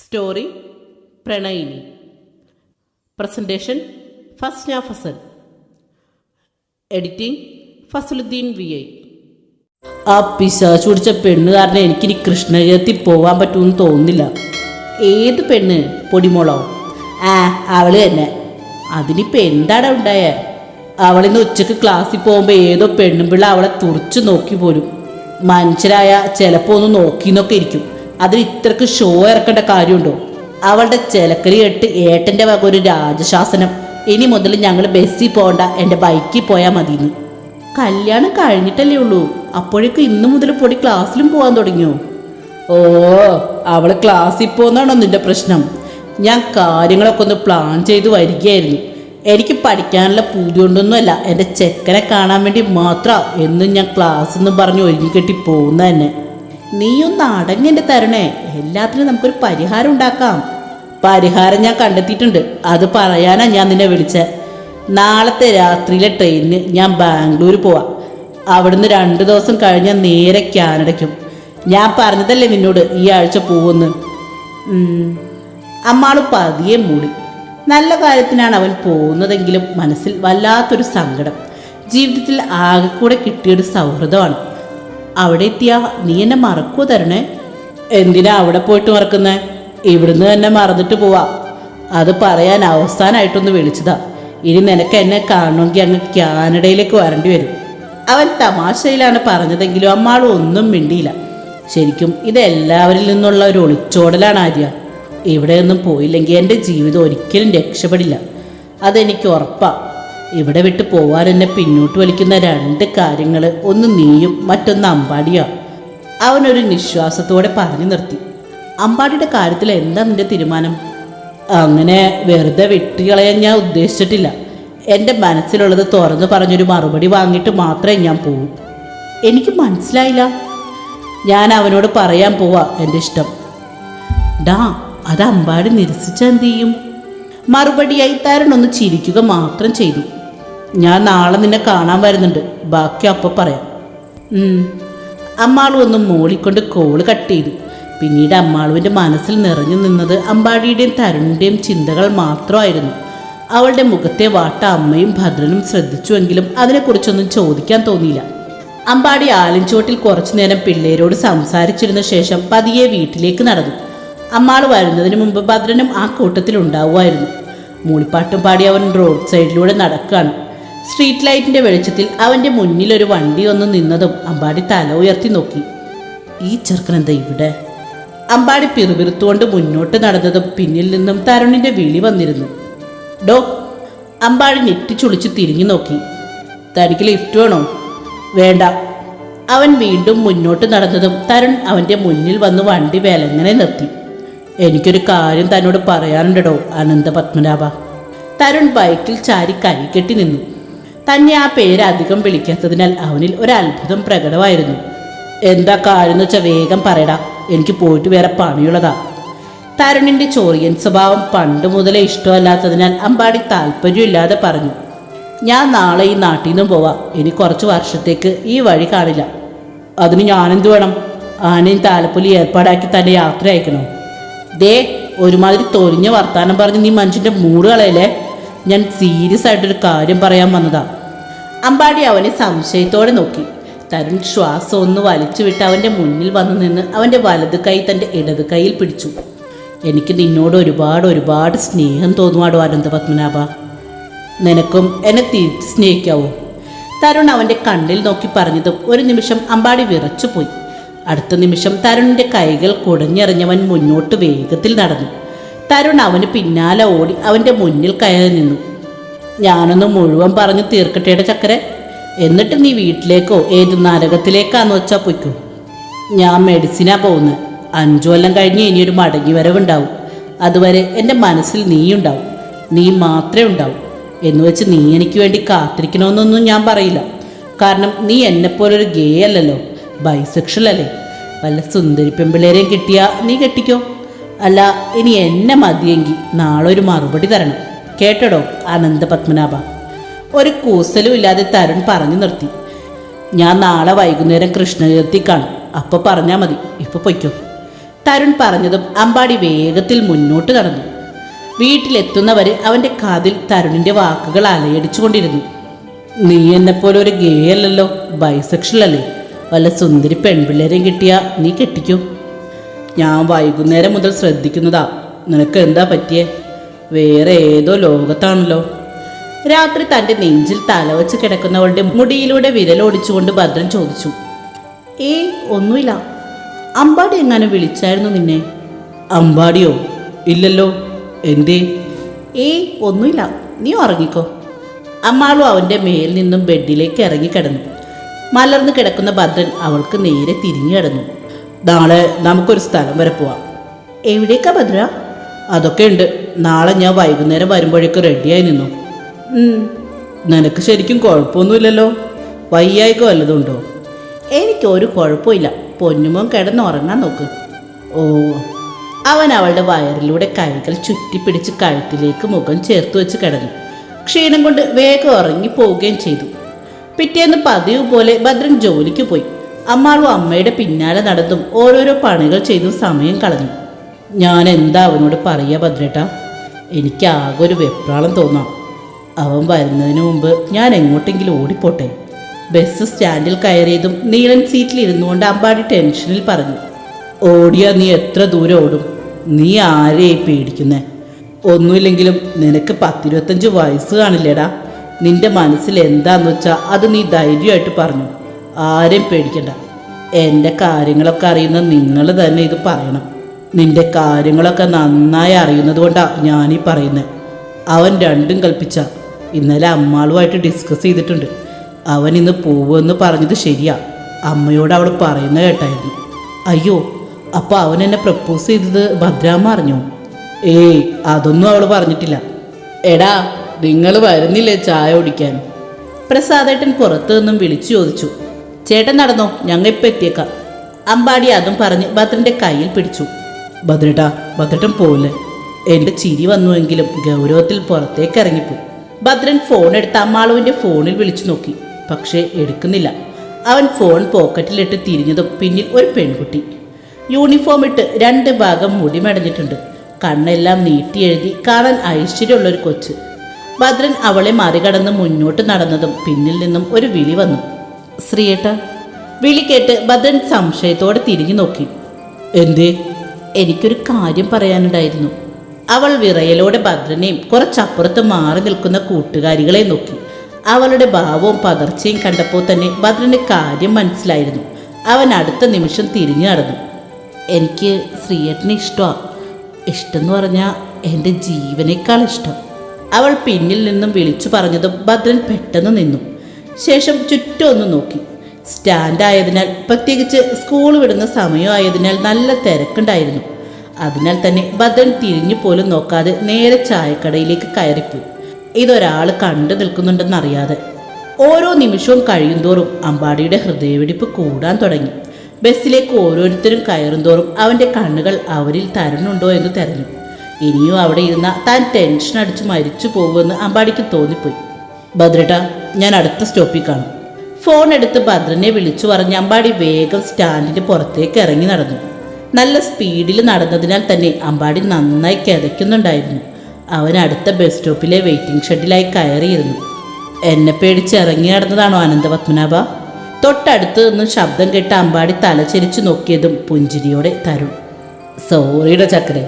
Story പ്രണയിനി. Presentation Fasna Fasal editing Fasaluddeen V I. ആ പിശാച്ച് പിടിച്ച പെണ്ണ് കാരണം എനിക്കിനി കൃഷ്ണകീർത്തി പോകാൻ പറ്റുമെന്ന് തോന്നുന്നില്ല. ഏത് പെണ്ണ്? പൊടിമോളോ? ആ അവൾ തന്നെ. അതിനിപ്പോൾ എന്താണ് ഉണ്ടായ? അവളിന്ന് ഉച്ചയ്ക്ക് ക്ലാസ്സിൽ പോകുമ്പോൾ ഏതോ പെണ്ണും പിള്ള അവളെ തുറച്ചു നോക്കി പോലും മനുഷ്യരായ ചിലപ്പോൾ ഒന്ന് നോക്കിന്നൊക്കെ ഇരിക്കും. അതിന് ഇത്രക്ക് ഷോ ഇറക്കേണ്ട കാര്യമുണ്ടോ? അവളുടെ ചിലക്കലി കെട്ട് ഏട്ടന്റെ വക ഒരു രാജശാസനം. ഇനി മുതൽ ഞങ്ങൾ ബസ്സിൽ പോകണ്ട എന്റെ ബൈക്കിൽ പോയാൽ മതിയെന്ന് കല്യാണം കഴിഞ്ഞിട്ടല്ലേ ഉള്ളൂ. അപ്പോഴേക്കും ഇന്നു മുതൽ പൊടി ക്ലാസ്സിലും പോകാൻ തുടങ്ങിയോ? ഓ അവൾ ക്ലാസ്സിൽ പോകുന്നതാണോ നിന്റെ പ്രശ്നം? ഞാൻ കാര്യങ്ങളൊക്കെ ഒന്ന് പ്ലാൻ ചെയ്ത് വരികയായിരുന്നു. എനിക്ക് പഠിക്കാനുള്ള പൂതി കൊണ്ടൊന്നുമല്ല എന്റെ ചെക്കനെ കാണാൻ വേണ്ടി മാത്രം എന്നും ഞാൻ ക്ലാസ് എന്ന് പറഞ്ഞ് ഒരുങ്ങിക്കെട്ടി പോകുന്ന തന്നെ. നീയൊന്ന് അടങ്ങെന്റെ തരണേ. എല്ലാത്തിനും നമുക്കൊരു പരിഹാരം ഉണ്ടാക്കാം. പരിഹാരം ഞാൻ കണ്ടെത്തിയിട്ടുണ്ട്. അത് പറയാനാ ഞാൻ നിന്നെ വിളിച്ചത് നാളത്തെ രാത്രിയിലെ ട്രെയിനിന് ഞാൻ ബാംഗ്ലൂർ പോവാം. അവിടുന്ന് രണ്ട് ദിവസം കഴിഞ്ഞാൽ നേരെ കാനഡയ്ക്കും. ഞാൻ പറഞ്ഞതല്ലേ നിന്നോട് ഈ ആഴ്ച പോവെന്ന്? അമ്മാൾ പതിയെ മൂടി. നല്ല കാര്യത്തിനാണ് അവൻ പോകുന്നതെങ്കിലും മനസ്സിൽ വല്ലാത്തൊരു സങ്കടം. ജീവിതത്തിൽ ആകെ കൂടെ കിട്ടിയൊരു സൗഹൃദമാണ്. അവിടെ എത്തിയാ നീ എന്നെ മറക്കൂ തരണേ. എന്തിനാ അവിടെ പോയിട്ട് മറക്കുന്നേ? ഇവിടുന്ന് തന്നെ മറന്നിട്ട് പോവാ. അത് പറയാൻ അവസാനമായിട്ടൊന്ന് വിളിച്ചതാ. ഇനി നിനക്ക് എന്നെ കാണണമെങ്കിൽ അങ്ങ് കാനഡയിലേക്ക് വരേണ്ടി വരും. അവൻ തമാശയിലാണ് പറഞ്ഞതെങ്കിലും അമ്മാൾ ഒന്നും മിണ്ടിയില്ല. ശരിക്കും ഇത് എല്ലാവരിൽ നിന്നുള്ള ഒരു ഒളിച്ചോടലാണ് ആര്യ. ഇവിടെയൊന്നും പോയില്ലെങ്കിൽ എന്റെ ജീവിതം ഒരിക്കലും രക്ഷപ്പെടില്ല. അതെനിക്ക് ഉറപ്പാ. ഇവിടെ വിട്ട് പോവാൻ എന്നെ പിന്നോട്ട് വലിക്കുന്ന രണ്ട് കാര്യങ്ങൾ. ഒന്ന് നീയും മറ്റൊന്ന് അമ്പാടിയോ. അവനൊരു നിശ്വാസത്തോടെ പറഞ്ഞു നിർത്തി. അമ്പാടിയുടെ കാര്യത്തിൽ എന്താ നിന്റെ തീരുമാനം? അങ്ങനെ വെറുതെ വിട്ടുകളയാൻ ഞാൻ ഉദ്ദേശിച്ചിട്ടില്ല. എന്റെ മനസ്സിലുള്ളത് തുറന്നു പറഞ്ഞൊരു മറുപടി വാങ്ങിയിട്ട് മാത്രമേ ഞാൻ പോകൂ എനിക്ക് മനസ്സിലായില്ല. ഞാൻ അവനോട് പറയാൻ പോവാ എന്റെ ഇഷ്ടം. ഡാ അത് അമ്പാടി നിരസിച്ചെന്ത് ചെയ്യും? മറുപടിയായി താരൻ ഒന്ന് ചിരിക്കുക മാത്രം ചെയ്തു. ഞാൻ നാളെ നിന്നെ കാണാൻ വരുന്നുണ്ട്. ബാക്കി അപ്പം പറയാം. അമ്മാളു ഒന്ന് മൂളിക്കൊണ്ട് കോൾ കട്ട് ചെയ്തു. പിന്നീട് അമ്മാളുവിന്റെ മനസ്സിൽ നിറഞ്ഞു നിന്നത് അമ്പാടിയുടെയും തരുണിന്റെയും ചിന്തകൾ മാത്രമായിരുന്നു. അവളുടെ മുഖത്തെ വാട്ട അമ്മയും ഭദ്രനും ശ്രദ്ധിച്ചുവെങ്കിലും അതിനെക്കുറിച്ചൊന്നും ചോദിക്കാൻ തോന്നിയില്ല. അമ്പാടി ആലിൻചോട്ടിൽ കുറച്ചു നേരം പിള്ളേരോട് സംസാരിച്ചിരുന്ന ശേഷം പതിയെ വീട്ടിലേക്ക് നടന്നു. അമ്മാൾ വരുന്നതിന് മുമ്പ് ഭദ്രനും ആ കൂട്ടത്തിൽ ഉണ്ടാവുമായിരുന്നു മൂളിപ്പാട്ടും പാടി അവൻ റോഡ് സൈഡിലൂടെ നടക്കുകയാണ്. സ്ട്രീറ്റ് ലൈറ്റിന്റെ വെളിച്ചത്തിൽ അവന്റെ മുന്നിൽ ഒരു വണ്ടി ഒന്ന് നിന്നതും അമ്പാടി തല ഉയർത്തി നോക്കി. ഈ ചെറുക്കൻ എന്താ ഇവിടെ? അമ്പാടി പിറുപിറുത്തുകൊണ്ട് മുന്നോട്ട് നടന്നതും പിന്നിൽ നിന്നും തരുണിന്റെ വിളി വന്നിരുന്നു. ഡോ അമ്പാടി ഞെട്ടിച്ചുളിച്ച് തിരിഞ്ഞു നോക്കി. തനിക്ക് ലിഫ്റ്റ് വേണോ? വേണ്ട. അവൻ വീണ്ടും മുന്നോട്ട് നടന്നതും തരുൺ അവന്റെ മുന്നിൽ വന്ന് വണ്ടി വിലങ്ങനെ നിർത്തി. എനിക്കൊരു കാര്യം തന്നോട് പറയാനുണ്ടോ അനന്ത പത്മനാഭ തരുൺ ബൈക്കിൽ ചാരി കൈ കെട്ടി നിന്നു. തന്നെ ആ പേര് അധികം വിളിക്കാത്തതിനാൽ അവനിൽ ഒരു അത്ഭുതം പ്രകടമായിരുന്നു. എന്താ കാര്യം എന്ന് വെച്ചാൽ വേഗം പറയടാ. എനിക്ക് പോയിട്ട് വേറെ പണിയുള്ളതാ. തരുണിന്റെ ചോറിയൻ സ്വഭാവം പണ്ട് മുതലേ ഇഷ്ടമല്ലാത്തതിനാൽ അമ്പാടി താല്പര്യമില്ലാതെ പറഞ്ഞു. ഞാൻ നാളെ ഈ നാട്ടിൽ നിന്നും പോവാം. ഇനി കുറച്ച് വർഷത്തേക്ക് ഈ വഴി കാണില്ല. അതിന് ഞാനെന്ത് വേണം? ആനയും താലപ്പൊലി ഏർപ്പാടാക്കി തന്നെ യാത്ര അയക്കണോ? ദേ ഒരുമാതിരി തൊലിഞ്ഞ വർത്താനം പറഞ്ഞ് നീ മനുഷ്യന്റെ മൂട് കളയല്ലേ? ഞാൻ സീരിയസ് ആയിട്ടൊരു കാര്യം പറയാൻ വന്നതാ. അമ്പാടി അവനെ സംശയത്തോടെ നോക്കി. തരുൺ ശ്വാസം ഒന്ന് വലിച്ചു വിട്ട് അവന്റെ മുന്നിൽ വന്നു നിന്ന് അവന്റെ വലത് കൈ തന്റെ ഇടത് കൈയിൽ പിടിച്ചു. എനിക്ക് നിന്നോട് ഒരുപാട് ഒരുപാട് സ്നേഹം തോന്നുവാടോ അനന്തപത്മനാഭ? നിനക്കും എന്നെ തിരിച്ച് സ്നേഹിക്കാവോ? തരുൺ അവന്റെ കണ്ണിൽ നോക്കി പറഞ്ഞതും ഒരു നിമിഷം അമ്പാടി വിറച്ചുപോയി. അടുത്ത നിമിഷം തരുണിന്റെ കൈകൾ കുടഞ്ഞെറിഞ്ഞവൻ മുന്നോട്ട് വേഗത്തിൽ നടന്നു. തരുൺ അവന് പിന്നാലെ ഓടി അവന്റെ മുന്നിൽ കയറി നിന്നു. ഞാനൊന്ന് മുഴുവൻ പറഞ്ഞു തീർക്കട്ടേടെ ചക്കരെ. എന്നിട്ട് നീ വീട്ടിലേക്കോ ഏത് നരകത്തിലേക്കാന്ന് വെച്ചാൽ പൊയ്ക്കോ. ഞാൻ മെഡിസിനാ പോകുന്നത് അഞ്ചു കൊല്ലം കഴിഞ്ഞ് ഇനിയൊരു മടങ്ങി വരവുണ്ടാവും. അതുവരെ എന്റെ മനസ്സിൽ നീയുണ്ടാവും. നീ മാത്രമേ ഉണ്ടാവും. എന്ന് വെച്ച് നീ എനിക്ക് വേണ്ടി കാത്തിരിക്കണമെന്നൊന്നും ഞാൻ പറയില്ല. കാരണം നീ എന്നെപ്പോലൊരു ഗേ അല്ലല്ലോ ബൈസെക്ഷൽ അല്ലേ വല്ല സുന്ദരി പെമ്പിളേരെയും കിട്ടിയാൽ നീ കെട്ടിക്കോ. അല്ല ഇനി എന്നെ മതിയെങ്കിൽ നാളെ ഒരു മറുപടി തരണം. കേട്ടടോ അനന്ത പത്മനാഭ. ഒരു കൂസലും ഇല്ലാതെ തരുൺ പറഞ്ഞു നിർത്തി. ഞാൻ നാളെ വൈകുന്നേരം കൃഷ്ണകീർത്തി കാണും. അപ്പോൾ പറഞ്ഞാൽ മതി. ഇപ്പോൾ പൊയ്ക്കോ. തരുൺ പറഞ്ഞതും അമ്പാടി വേഗത്തിൽ മുന്നോട്ട് കടന്നു വീട്ടിലെത്തുന്നവരെ അവന്റെ കാതിൽ തരുണിന്റെ വാക്കുകൾ അലയടിച്ചുകൊണ്ടിരുന്നു. നീ എന്നെപ്പോലെ ഒരു ഗേ അല്ലല്ലോ ബൈസെക്ഷൽ അല്ലേ? വല്ല സുന്ദരി പെൺപിള്ളേരെയും കിട്ടിയാ നീ കെട്ടിക്കോ. ഞാൻ വൈകുന്നേരം മുതൽ ശ്രദ്ധിക്കുന്നതാ. നിനക്ക് എന്താ പറ്റിയേ? വേറെ ഏതോ ലോകത്താണല്ലോ. രാത്രി തന്റെ നെഞ്ചിൽ തലവച്ച് കിടക്കുന്നവളുടെ മുടിയിലൂടെ വിരലോടിച്ചുകൊണ്ട് ഭദ്രൻ ചോദിച്ചു ഏ ഒന്നുമില്ല. അമ്പാടി എങ്ങാനും വിളിച്ചായിരുന്നു നിന്നെ? അമ്പാടിയോ? ഇല്ലല്ലോ. എന്തേ? ഏ ഒന്നുമില്ല. നീ ഉറങ്ങിക്കോ. അമ്മാളും അവന്റെ മേൽ നിന്നും ബെഡിലേക്ക് ഇറങ്ങിക്കിടന്നു മലർന്നു കിടക്കുന്ന ഭദ്രൻ അവൾക്ക് നേരെ തിരിഞ്ഞു കിടന്നു. നാളെ നമുക്കൊരു സ്ഥലം വരെ പോവാം. എവിടേക്കാ ഭദ്ര? അതൊക്കെ ഉണ്ട്. നാളെ ഞാൻ വൈകുന്നേരം വരുമ്പോഴേക്കും റെഡിയായി നിന്നു. നിനക്ക് ശരിക്കും കുഴപ്പമൊന്നുമില്ലല്ലോ? വയ്യായിക്കോ വല്ലതുണ്ടോ എനിക്കൊരു കുഴപ്പമില്ല. പൊന്നുമോൻ കിടന്നുറങ്ങാൻ നോക്ക്. ഓ അവൻ അവളുടെ വയറിലൂടെ കൈകൾ ചുറ്റിപ്പിടിച്ച് കഴുത്തിലേക്ക് മുഖം ചേർത്ത് വെച്ച് കിടന്നു. ക്ഷീണം കൊണ്ട് വേഗം ഉറങ്ങി പോവുകയും ചെയ്തു. പിറ്റേന്ന് പതിവ് പോലെ ഭദ്രൻ ജോലിക്ക് പോയി. അമ്മാളും അമ്മയുടെ പിന്നാലെ നടന്നും ഓരോരോ പണികൾ ചെയ്തും സമയം കളഞ്ഞു. ഞാൻ എന്താ അവനോട് പറയുക ഭദ്രേട്ടാ? എനിക്ക് ആകെ ഒരു വെപ്രാളം തോന്നാം. അവൻ വരുന്നതിന് മുമ്പ് ഞാൻ എങ്ങോട്ടെങ്കിലും ഓടിപ്പോട്ടെ? ബസ് സ്റ്റാൻഡിൽ കയറിയതും നീളൻ സീറ്റിൽ ഇരുന്നുകൊണ്ട് അമ്പാടി ടെൻഷനിൽ പറഞ്ഞു. ഓടിയാ നീ എത്ര ദൂരം ഓടും? നീ ആരെയായി പേടിക്കുന്നേ? ഒന്നുമില്ലെങ്കിലും നിനക്ക് പത്തിരുപത്തഞ്ച് വയസ്സ് കാണില്ലേടാ. നിന്റെ മനസ്സിൽ എന്താന്ന് വെച്ചാൽ അത് നീ ധൈര്യമായിട്ട് പറഞ്ഞു. ആരെയും പേടിക്കണ്ട. എന്റെ കാര്യങ്ങളൊക്കെ അറിയുന്ന നിങ്ങൾ തന്നെ ഇത് പറയണം. നിന്റെ കാര്യങ്ങളൊക്കെ നന്നായി അറിയുന്നത് കൊണ്ടാണ് ഞാനീ പറയുന്നത് അവൻ രണ്ടും കൽപ്പിച്ച. ഇന്നലെ അമ്മാളുമായിട്ട് ഡിസ്കസ് ചെയ്തിട്ടുണ്ട്. അവൻ ഇന്ന് പോവുമെന്ന് പറഞ്ഞത് ശരിയാ. അമ്മയോട് അവൾ പറയുന്ന കേട്ടായിരുന്നു. അയ്യോ അപ്പോൾ അവൻ എന്നെ പ്രപ്പോസ് ചെയ്തത് ഭദ്രാമ്മ അറിഞ്ഞു? ഏയ് അതൊന്നും അവൾ പറഞ്ഞിട്ടില്ല. എടാ നിങ്ങൾ വരുന്നില്ലേ ചായ കുടിക്കാൻ? പ്രസാദേട്ടൻ പുറത്തു നിന്നും വിളിച്ചു ചോദിച്ചു. ചേട്ടൻ നടന്നോ? ഞങ്ങൾ ഇപ്പം എത്തിയേക്കാം. അമ്പാടി അതും പറഞ്ഞ് ഭദ്രന്റെ കയ്യിൽ പിടിച്ചു. ഭദ്രേട്ടാ ഭദ്രട്ടൻ പോലെ എന്റെ ചിരി വന്നുവെങ്കിലും ഗൗരവത്തിൽ പുറത്തേക്ക് ഇറങ്ങിപ്പോയി ഭദ്രൻ ഫോൺ എടുത്ത് അമ്മാളുവിന്റെ ഫോണിൽ വിളിച്ചു നോക്കി. പക്ഷേ എടുക്കുന്നില്ല. അവൻ ഫോൺ പോക്കറ്റിലിട്ട് തിരിഞ്ഞതും പിന്നിൽ ഒരു പെൺകുട്ടി. യൂണിഫോം ഇട്ട് രണ്ട് ഭാഗം മുടി മെടഞ്ഞിട്ടുണ്ട്. കണ്ണെല്ലാം നീട്ടി എഴുതി കാണാൻ ഐശ്വര്യമുള്ളൊരു കൊച്ച്. ഭദ്രൻ അവളെ മറികടന്ന് മുന്നോട്ട് നടന്നതും പിന്നിൽ നിന്നും ഒരു വിളി വന്നു. ശ്രീയേട്ട വിളി കേട്ട് ഭദ്രൻ സംശയത്തോടെ തിരിഞ്ഞു നോക്കി. എന്തേ? എനിക്കൊരു കാര്യം പറയാനുണ്ടായിരുന്നു. അവൾ വിറയലോടെ ഭദ്രനെയും കുറച്ചപ്പുറത്ത് മാറി നിൽക്കുന്ന കൂട്ടുകാരികളെ നോക്കി. അവളുടെ ഭാവവും പതർച്ചയും കണ്ടപ്പോൾ തന്നെ ഭദ്രന് കാര്യം മനസ്സിലായിരുന്നു. അവൻ അടുത്ത നിമിഷം തിരിഞ്ഞു നടന്നു. എനിക്ക് ശ്രീയേട്ടനെ ഇഷ്ടമാണ് ഇഷ്ടം എന്ന് പറഞ്ഞാൽ എന്റെ ജീവനേക്കാൾ ഇഷ്ടം. അവൾ പിന്നിൽ നിന്നും വിളിച്ചു പറഞ്ഞതും ഭദ്രൻ പെട്ടെന്ന് നിന്നു. ശേഷം ചുറ്റും ഒന്ന് നോക്കി. സ്റ്റാൻഡ് ആയതിനാൽ പ്രത്യേകിച്ച് സ്കൂൾ വിടുന്ന സമയമായതിനാൽ നല്ല തിരക്കുണ്ടായിരുന്നു. അതിനാൽ തന്നെ ബദൻ തിരിഞ്ഞു പോലും നോക്കാതെ നേരെ ചായക്കടയിലേക്ക് കയറിപ്പോയി. ഇതൊരാൾ കണ്ടു നിൽക്കുന്നുണ്ടെന്നറിയാതെ ഓരോ നിമിഷവും കഴിയുന്തോറും അമ്പാടിയുടെ ഹൃദയവിടിപ്പ് കൂടാൻ തുടങ്ങി. ബസ്സിലേക്ക് ഓരോരുത്തരും കയറുന്തോറും അവന്റെ കണ്ണുകൾ അവരിൽ തരണുണ്ടോ എന്ന് തെരഞ്ഞു. ഇനിയും അവിടെ ഇരുന്ന താൻ ടെൻഷൻ അടിച്ച് മരിച്ചു പോകുമെന്ന് അമ്പാടിക്ക് തോന്നിപ്പോയി. ഭദ്രട്ട ഞാൻ അടുത്ത സ്റ്റോപ്പിൽ കാണും. ഫോൺ എടുത്ത് ഭദ്രനെ വിളിച്ചു പറഞ്ഞ അമ്പാടി വേഗം സ്റ്റാൻഡിന് പുറത്തേക്ക് ഇറങ്ങി നടന്നു. നല്ല സ്പീഡിൽ നടന്നതിനാൽ തന്നെ അമ്പാടി നന്നായി കിതയ്ക്കുന്നുണ്ടായിരുന്നു. അവൻ അടുത്ത ബസ് സ്റ്റോപ്പിലെ വെയിറ്റിംഗ് ഷെഡിലായി കയറിയിരുന്നു. എന്നെ പേടിച്ച് ഇറങ്ങി നടന്നതാണോ അനന്തപത്മനാഭ തൊട്ടടുത്ത് നിന്ന് ശബ്ദം കേട്ട അമ്പാടി തലചരിച്ചു നോക്കിയതും പുഞ്ചിരിയോടെ തരുൺ. സോറിയുടെ ചക്കരെ.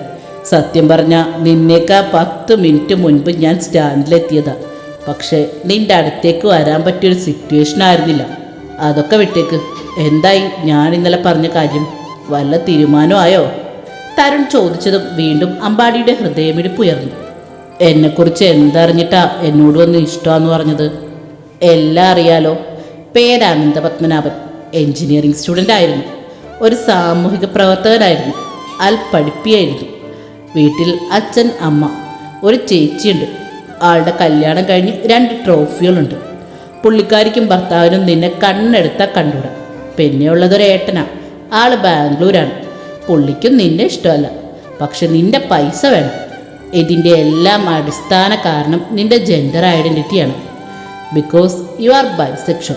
സത്യം പറഞ്ഞ നിന്നേക്കാ പത്ത് മിനിറ്റ് മുൻപ് ഞാൻ സ്റ്റാൻഡിലെത്തിയതാ. പക്ഷേ നിന്റെ അടുത്തേക്ക് വരാൻ പറ്റിയൊരു സിറ്റുവേഷൻ ആയിരുന്നില്ല. അതൊക്കെ വിട്ടേക്ക്. എന്തായി? ഞാൻ ഇന്നലെ പറഞ്ഞ കാര്യം വല്ല തീരുമാനമായോ? തരുൺ ചോദിച്ചതും വീണ്ടും അമ്പാടിയുടെ ഹൃദയമിടിപ്പുയർന്നു എന്നെക്കുറിച്ച് എന്തറിഞ്ഞിട്ടാ എന്നോട് വന്ന് ഇഷ്ടമാന്ന് പറഞ്ഞത്? എല്ലാം അറിയാലോ. പേരാനന്ദ പത്മനാഭൻ എൻജിനീയറിംഗ് സ്റ്റുഡന്റ് ആയിരുന്നു. ഒരു സാമൂഹിക പ്രവർത്തകനായിരുന്നു. അൽ പഠിപ്പിയായിരുന്നു. വീട്ടിൽ അച്ഛൻ അമ്മ ഒരു ചേച്ചിയുണ്ട്. ആളുടെ കല്യാണം കഴിഞ്ഞ് രണ്ട് ട്രോഫികളുണ്ട്. പുള്ളിക്കാരിക്കും ഭർത്താവിനും നിന്നെ കണ്ണെടുത്ത കണ്ടൂടാ പിന്നെ ഉള്ളതൊരു ഏട്ടനാ. ആൾ ബാംഗ്ലൂരാണ്. പുള്ളിക്കും നിന്നെ ഇഷ്ടമല്ല. പക്ഷെ നിന്റെ പൈസ വേണം. ഇതിന്റെ എല്ലാം അടിസ്ഥാന കാരണം നിന്റെ ജെൻഡർ ഐഡന്റിറ്റിയാണ് ബിക്കോസ് യു ആർ ബൈസെക്ഷൻ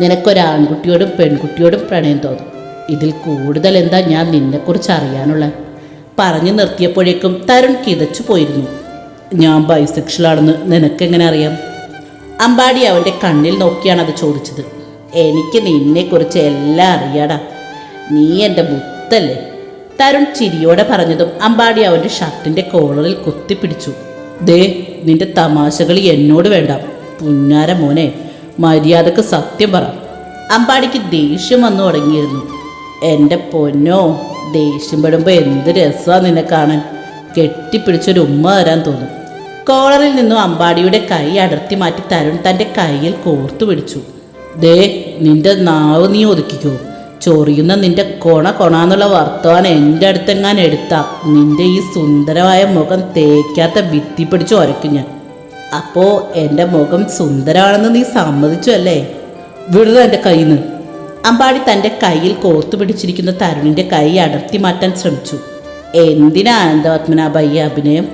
നിനക്കൊരു ആൺകുട്ടിയോടും പെൺകുട്ടിയോടും പ്രണയം തോന്നും. ഇതിൽ കൂടുതൽ എന്താ ഞാൻ നിന്നെക്കുറിച്ച് അറിയാനുള്ള പറഞ്ഞു നിർത്തിയപ്പോഴേക്കും തരുൺ കിതച്ചു പോയിരുന്നു ഞാൻ ബൈസെക്ഷലാണെന്ന് നിനക്കെങ്ങനെ അറിയാം? അമ്പാടി അവന്റെ കണ്ണിൽ നോക്കിയാണ് അത് ചോദിച്ചത്. എനിക്ക് നിന്നെക്കുറിച്ച് എല്ലാം അറിയാടാ. നീ എന്റെ മുത്തല്ലേ? തരുൺ ചിരിയോടെ പറഞ്ഞതും അമ്പാടി അവന്റെ ഷർട്ടിന്റെ കോളറിൽ കുത്തിപ്പിടിച്ചു. ദേ നിന്റെ തമാശകൾ എന്നോട് വേണ്ട. പുന്നാര മോനെ മര്യാദയ്ക്ക് സത്യം പറ. അമ്പാടിക്ക് ദേഷ്യം വന്നു തുടങ്ങിയിരുന്നു. എന്റെ പൊന്നോ ദേഷ്യം പെടുമ്പോൾ എന്ത് രസമാണ് നിന്നെ കാണാൻ. കെട്ടിപ്പിടിച്ചൊരു ഉമ്മ വരാൻ തോന്നും. കോളറിൽ നിന്നും അമ്പാടിയുടെ കൈ അടർത്തി മാറ്റി തരുൺ തന്റെ കൈയിൽ കോർത്തു പിടിച്ചു. ദേ നിന്റെ നാവ് നീ ഒതുക്കിക്കോ. ചൊറിയുന്ന നിന്റെ കൊണ കൊണാന്നുള്ള വർത്തമാനം എന്റെ അടുത്തെങ്ങാൻ എടുത്താ. നിന്റെ ഈ സുന്ദരമായ മുഖം തേക്കാത്ത ഭിത്തി പിടിച്ച് ഒരക്കു ഞാൻ. അപ്പോ എന്റെ മുഖം സുന്ദരമാണെന്ന് നീ സമ്മതിച്ചു അല്ലേ? വിടുക എന്റെ കയ്യിൽ നിന്ന് അമ്പാടി തന്റെ കയ്യിൽ കോർത്തു പിടിച്ചിരിക്കുന്ന തരുണിന്റെ കൈ അടർത്തി മാറ്റാൻ ശ്രമിച്ചു. എന്തിനാ ആനന്ദപത്മനാഭ ഈ അഭിനയം?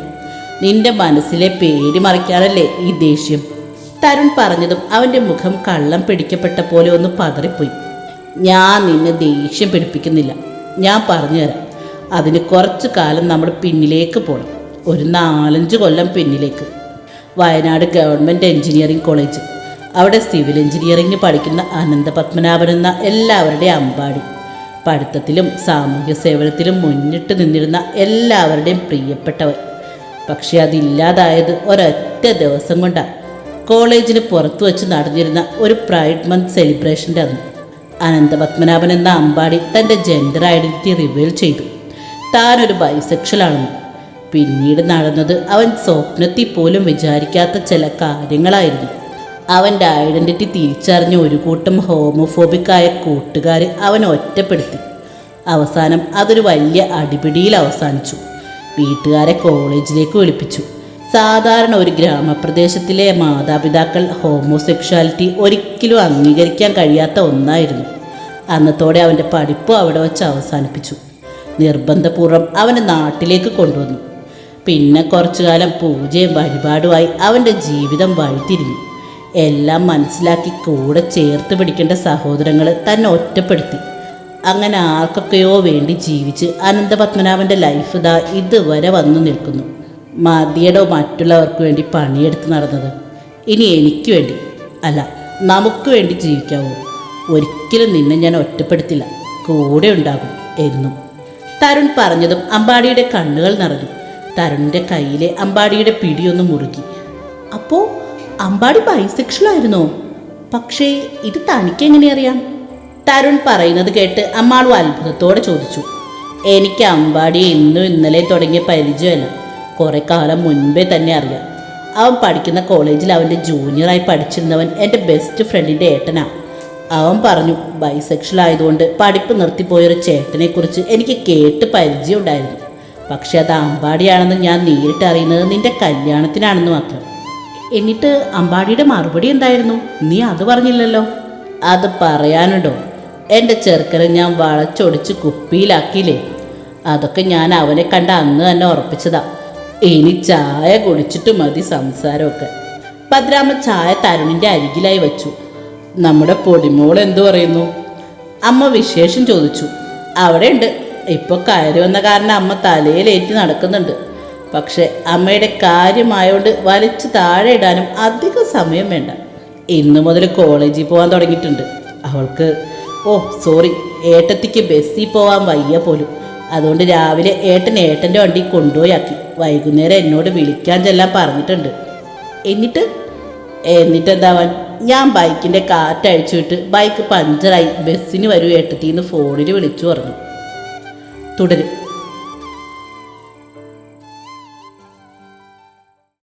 നിന്റെ മനസ്സിലെ പേര് മറിക്കാനല്ലേ ഈ ദേഷ്യം? തരുൺ പറഞ്ഞതും അവന്റെ മുഖം കള്ളം പിടിക്കപ്പെട്ട പോലെ ഒന്ന് പതറിപ്പോയി. ഞാൻ നിന്നെ ദേഷ്യം പിടിപ്പിക്കുന്നില്ല. ഞാൻ പറഞ്ഞുതരാം അതിന് കുറച്ചു കാലം നമ്മൾ പിന്നിലേക്ക് പോകണം ഒരു നാലഞ്ച് കൊല്ലം പിന്നിലേക്ക്. Wayanad government engineering college. അവിടെ സിവിൽ എഞ്ചിനീയറിംഗ് പഠിക്കുന്ന അനന്തപത്മനാഭൻ എന്ന എല്ലാവരുടെ അമ്പാടി. പഠിത്തത്തിലും സാമൂഹ്യ സേവനത്തിലും മുന്നിട്ട് നിന്നിരുന്ന എല്ലാവരുടെയും പ്രിയപ്പെട്ടവൻ. പക്ഷെ അതില്ലാതായത് ഒരൊറ്റ ദിവസം കൊണ്ടാണ് കോളേജിന് പുറത്തു വച്ച് നടന്നിരുന്ന ഒരു പ്രൈഡ് മന്ത് സെലിബ്രേഷന്റെ അന്ന്. അനന്തപത്മനാഭൻ എന്ന അമ്പാടി തന്റെ ജെൻഡർ ഐഡന്റിറ്റി റിവീൽ ചെയ്തു. താനൊരു ബൈസെക്ഷലാണെന്ന് പിന്നീട് നടന്നത് അവൻ സ്വപ്നത്തിൽ പോലും വിചാരിക്കാത്ത ചില കാര്യങ്ങളായിരുന്നു. അവന്റെ ഐഡന്റിറ്റി തിരിച്ചറിഞ്ഞ ഒരു കൂട്ടം ഹോമോഫോബിക്കായ കൂട്ടുകാർ അവൻ ഒറ്റപ്പെടുത്തി. അവസാനം അതൊരു വലിയ അടിപിടിയിൽ അവസാനിച്ചു. വീട്ടുകാരെ കോളേജിലേക്ക് വിളിപ്പിച്ചു. സാധാരണ ഒരു ഗ്രാമപ്രദേശത്തിലെ മാതാപിതാക്കൾ ഹോമോസെക്ഷാലിറ്റി ഒരിക്കലും അംഗീകരിക്കാൻ കഴിയാത്ത ഒന്നായിരുന്നു. അന്നത്തോടെ അവന്റെ പഠിപ്പ് അവിടെ വച്ച് അവസാനിപ്പിച്ചു. നിർബന്ധപൂർവം അവനെ നാട്ടിലേക്ക് കൊണ്ടുവന്നു. പിന്നെ കുറച്ചു കാലം പൂജയും വഴിപാടുമായി അവന്റെ ജീവിതം വഴിതിരിഞ്ഞു. എല്ലാം മനസ്സിലാക്കി കൂടെ ചേർത്ത് പിടിക്കേണ്ട സഹോദരങ്ങൾ തന്നെ ഒറ്റപ്പെടുത്തി. അങ്ങനെ ആർക്കൊക്കെയോ വേണ്ടി ജീവിച്ച് അനന്തപത്മനാഭന്റെ ലൈഫ് ഇതാ ഇതുവരെ വന്നു നിൽക്കുന്നു. മതിയടോ മറ്റുള്ളവർക്ക് വേണ്ടി പണിയെടുത്ത് നടന്നത് ഇനി എനിക്ക് വേണ്ടി അല്ല നമുക്ക് വേണ്ടി ജീവിക്കാവൂ. ഒരിക്കലും നിന്നെ ഞാൻ ഒറ്റപ്പെടുത്തില്ല. കൂടെ ഉണ്ടാകും എന്നും. തരുൺ പറഞ്ഞതും അമ്പാടിയുടെ കണ്ണുകൾ നിറഞ്ഞു. തരുണിന്റെ കയ്യിലെ അമ്പാടിയുടെ പിടിയൊന്ന് മുറുകി. അപ്പോൾ അമ്പാടി ബൈസെക്ഷലായിരുന്നോ പക്ഷേ ഇത് തനിക്കെങ്ങനെ അറിയാം? തരുൺ പറയുന്നത് കേട്ട് അമ്മാളു അത്ഭുതത്തോടെ ചോദിച്ചു. എനിക്ക് അമ്പാടി ഇന്നും ഇന്നലെ തുടങ്ങിയ പരിചയമല്ല. കുറെ കാലം മുൻപേ തന്നെ അറിയാം. അവൻ പഠിക്കുന്ന കോളേജിൽ അവന്റെ ജൂനിയറായി പഠിച്ചിരുന്നവൻ എന്റെ ബെസ്റ്റ് ഫ്രണ്ടിന്റെ ഏട്ടനാണ് അവൻ പറഞ്ഞു ബൈസെക്ഷൽ ആയതുകൊണ്ട് പഠിപ്പ് നിർത്തിപ്പോയൊരു ചേട്ടനെക്കുറിച്ച് എനിക്ക് കേട്ട് പരിചയമുണ്ടായിരുന്നു. പക്ഷെ അത് അമ്പാടിയാണെന്ന് ഞാൻ നേരിട്ട് അറിയുന്നത് നിന്റെ കല്യാണത്തിനാണെന്ന് മാത്രം. എന്നിട്ട് അമ്പാടിയുടെ മറുപടി എന്തായിരുന്നു? നീ അത് പറഞ്ഞില്ലല്ലോ. അത് പറയാനുണ്ടോ? എന്റെ ചെറുക്കനെ ഞാൻ വളച്ചൊടിച്ച് കുപ്പിയിലാക്കിയില്ലേ? അതൊക്കെ ഞാൻ അവനെ കണ്ട അന്ന് തന്നെ ഉറപ്പിച്ചതാ. ഇനി ചായ കുടിച്ചിട്ട് മതി സംസാരമൊക്കെ. ഭദ്രാമ ചായ തരുണിന്റെ അരികിലായി വച്ചു. നമ്മുടെ പൊടിമോൾ എന്തു പറയുന്നു? അമ്മ വിശേഷം ചോദിച്ചു. അവിടെ ഉണ്ട് ഇപ്പോൾ കയറി വന്ന കാരണം അമ്മ തലയിലേറ്റ് നടക്കുന്നുണ്ട്. പക്ഷെ അമ്മയുടെ കാര്യമായോണ്ട് വലിച്ചു താഴെ ഇടാനും അധികം സമയം വേണ്ട. ഇന്നു മുതൽ കോളേജിൽ പോകാൻ തുടങ്ങിയിട്ടുണ്ട്. അവൾക്ക് ഓ സോറി. ഏട്ടത്തിക്ക് ബസ്സിൽ പോവാൻ വയ്യ പോലും. അതുകൊണ്ട് രാവിലെ ഏട്ടൻ ഏട്ടന്റെ വണ്ടി കൊണ്ടുപോയാക്കി. വൈകുന്നേരം എന്നോട് വിളിക്കാൻ ചെല്ലാൻ പറഞ്ഞിട്ടുണ്ട്. എന്നിട്ട്? എന്നിട്ട് എന്താവാൻ ഞാൻ ബൈക്കിന്റെ കാറ്റ് അഴിച്ചുവിട്ട് ബൈക്ക് പഞ്ചറായി ബസ്സിന് വരൂ ഏട്ടത്തിന്ന് ഫോണിൽ വിളിച്ചു പറഞ്ഞു. തുടരും.